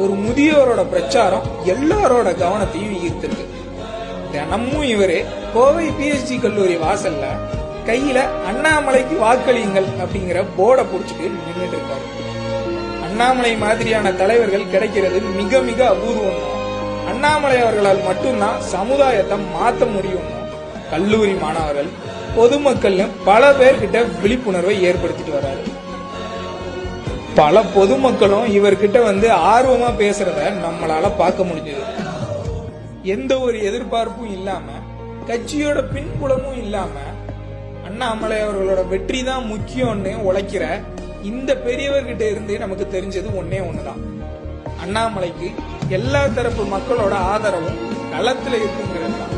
ஒரு முதியோரோட பிரச்சாரம் எல்லாரோட கவனத்தையும் ஈர்த்திருக்கு. தினமும் இவரு கோவை பிஹெச்டி கல்லூரி வாசல்ல கையில அண்ணாமலைக்கு வாக்களியுங்கள் அப்படிங்கிற போர்டை புடிச்சிட்டு நின்றுட்டு இருக்காரு. அண்ணாமலை மாதிரியான தலைவர்கள் கிடைக்கிறது மிக மிக அபூர்வம். அண்ணாமலை அவர்களால் மட்டும்தான் சமுதாயத்தை மாத்த முடியும். கல்லூரி மாணவர்கள் பொதுமக்கள்னு பல பேர்கிட்ட விழிப்புணர்வை ஏற்படுத்திட்டு வராரு. பல பொதுமக்களும் இவர்கிட்ட வந்து ஆர்வமா பேசுறத நம்மளால பார்க்க முடிஞ்சது. எந்த ஒரு எதிர்பார்ப்பும் இல்லாம கட்சியோட பின்புலமும் இல்லாம அண்ணாமலை அவர்களோட வெற்றி தான் முக்கியம்னு உழைக்கிற இந்த பெரியவர்கிட்ட இருந்து நமக்கு தெரிஞ்சது ஒன்னே ஒண்ணுதான். அண்ணாமலைக்கு எல்லா தரப்பு மக்களோட ஆதரவும் களத்துல இருக்குங்கிறது தான்.